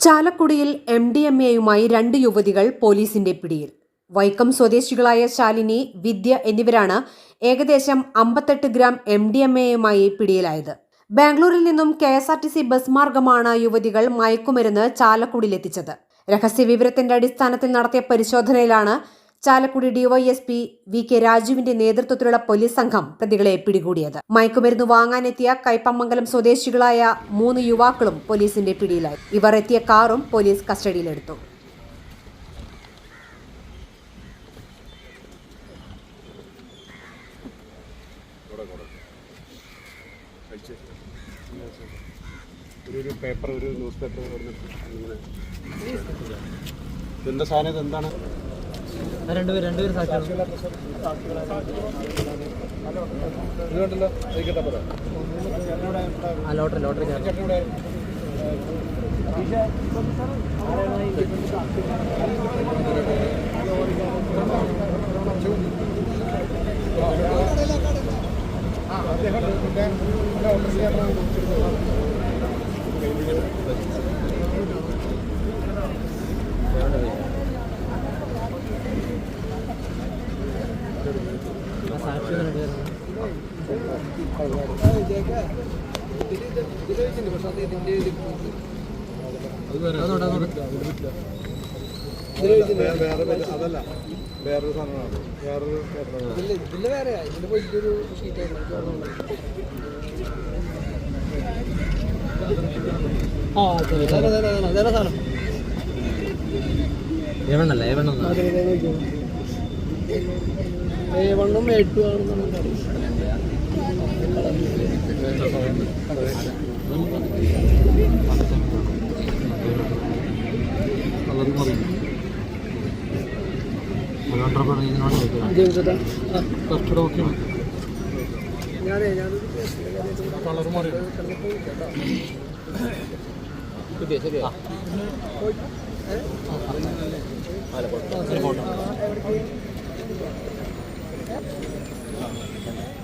ചാലക്കുടിയിൽ M D M എയുമായി രണ്ട് യുവതികൾ പോലീസിന്റെ പിടിയിൽ. വൈക്കം സ്വദേശികളായ ശാലിനി വിദ്യ എന്നിവരാണ് ഏകദേശം അമ്പത്തെട്ട് ഗ്രാം എം ഡി എം എയുമായി പിടിയിലായത്. ബാംഗ്ലൂരിൽ നിന്നും K S R T C bus മാർഗമാണ് യുവതികൾ മയക്കുമരുന്ന് ചാലക്കുടിയിലെത്തിച്ചത്. രഹസ്യ വിവരത്തിന്റെ അടിസ്ഥാനത്തിൽ നടത്തിയ പരിശോധനയിലാണ് ചാലക്കുടി ഡിവൈഎസ്പി വി കെ രാജുവിന്റെ നേതൃത്വത്തിലുള്ള പോലീസ് സംഘം പ്രതികളെ പിടികൂടിയത്. മയക്കുമരുന്ന് വാങ്ങാനെത്തിയ കൈപ്പമംഗലം സ്വദേശികളായ മൂന്ന് യുവാക്കളും പോലീസിന്റെ പിടിയിലായി. ഇവർ എത്തിയ കാറും പോലീസ് കസ്റ്റഡിയിലെടുത്തു. പേപ്പർ ഒരു എന്താ സാധനം? എന്താണ് രണ്ടുപേര് രണ്ടുപേരും ആ ലോട്ടറി ലോട്ടറി ചാർജ് ആ സാക്ഷി രണ്ടുപേരാണ് വേറെ വേറെ അതല്ല വേറൊരു സാധനമാണ് വേറൊരു ആ ഏവണ്ണല്ല ഏവണ്ണം വണ്ണും എട്ടും ആണെന്നാണ് ജയിച്ചതാ ഞാനേ ഞാനൊരു ശരിയാ ശരിയാ Thank you.